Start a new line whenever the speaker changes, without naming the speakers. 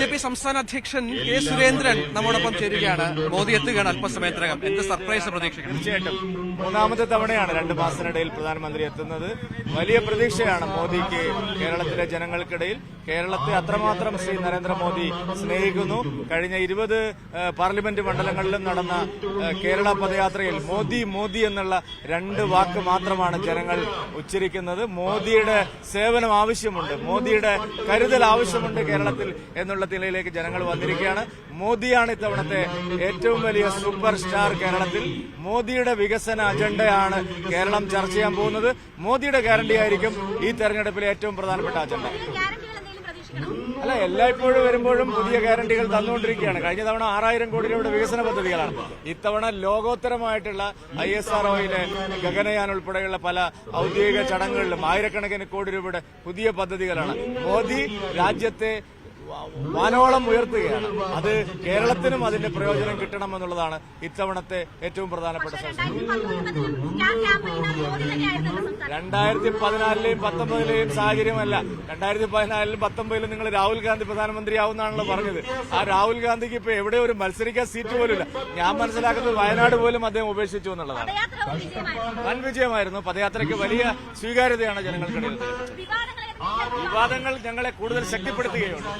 J P സംസ്ഥാന അധ്യക്ഷൻ K Surendran നമ്മോടൊപ്പം ചേരുകയാണ്. മോദി എത്തുകയാണ് അല്പസമയത്തിനകം. എന്ത് സർപ്രൈസ് പ്രതീക്ഷിക്കണം
തീർച്ചയായിട്ടും. മൂന്നാമത്തെ തവണയാണ് രണ്ട് മാസത്തിനിടയിൽ പ്രധാനമന്ത്രി എത്തുന്നത്. വലിയ പ്രതീക്ഷയാണ് മോദിക്ക് കേരളത്തിലെ ജനങ്ങൾക്കിടയിൽ. കേരളത്തെ അത്രമാത്രം ശ്രീ നരേന്ദ്രമോദി സ്നേഹിക്കുന്നു. കഴിഞ്ഞ ഇരുപത് പാർലമെന്റ് മണ്ഡലങ്ങളിലും നടന്ന കേരള പദയാത്രയിൽ മോദി മോദി എന്നുള്ള രണ്ട് വാക്ക് മാത്രമാണ് ജനങ്ങൾ ഉച്ചരിക്കുന്നത്. മോദിയുടെ സേവനം ആവശ്യമുണ്ട്. മോദിയുടെ കരുതൽ ആവശ്യമുണ്ട് കേരളത്തിൽ എന്നുള്ള നിലയിലേക്ക് ജനങ്ങൾ വന്നിരിക്കുകയാണ്. മോദിയാണ് ഇത്തവണത്തെ ഏറ്റവും വലിയ സൂപ്പർ സ്റ്റാർ കേരളത്തിൽ. മോദിയുടെ വികസന അജണ്ടയാണ് കേരളം ചർച്ച ചെയ്യാൻ പോകുന്നത്. മോദിയുടെ ഗ്യാരണ്ടി ആയിരിക്കും ഈ തെരഞ്ഞെടുപ്പിലെ ഏറ്റവും പ്രധാനപ്പെട്ട അജണ്ട. അല്ല എല്ലായ്പ്പോഴും വരുമ്പോഴും പുതിയ ഗ്യാരണ്ടികൾ തന്നുകൊണ്ടിരിക്കുകയാണ്. കഴിഞ്ഞ തവണ ആറായിരം കോടി രൂപയുടെ വികസന പദ്ധതികളാണ്. ഇത്തവണ ലോകോത്തരമായിട്ടുള്ള ഐ എസ് ആർ ഒയിലെ ഗഗനയാൻ ഉൾപ്പെടെയുള്ള പല ഔദ്യോഗിക ചടങ്ങുകളിലും ആയിരക്കണക്കിന് കോടി രൂപയുടെ പുതിയ പദ്ധതികളാണ്. മോദി രാജ്യത്തെ വാനോളം ഉയർത്തുകയാണ്. അത് കേരളത്തിനും അതിന്റെ പ്രയോജനം കിട്ടണം എന്നുള്ളതാണ് ഇത്തവണത്തെ ഏറ്റവും പ്രധാനപ്പെട്ട
രണ്ടായിരത്തി
പതിനാലിലെയും പത്തൊമ്പതിലെയും സാഹചര്യമല്ല. രണ്ടായിരത്തി പതിനാലിലും പത്തൊമ്പതിലും നിങ്ങൾ രാഹുൽ ഗാന്ധി പ്രധാനമന്ത്രിയാവുന്നാണല്ലോ പറഞ്ഞത്. ആ രാഹുൽ ഗാന്ധിക്ക് ഇപ്പൊ എവിടെ ഒരു മത്സരിക്കാൻ സീറ്റ് പോലും ഇല്ല ഞാൻ മനസ്സിലാക്കുന്നത് വയനാട് പോലും അദ്ദേഹം ഉപേക്ഷിച്ചു എന്നുള്ളതാണ്. വൻ വിജയമായിരുന്നു. പദയാത്രയ്ക്ക് വലിയ സ്വീകാര്യതയാണ് ജനങ്ങൾക്കിടയിൽ. വിവാദങ്ങൾ ഞങ്ങളെ കൂടുതൽ ശക്തിപ്പെടുത്തുകയുണ്ട്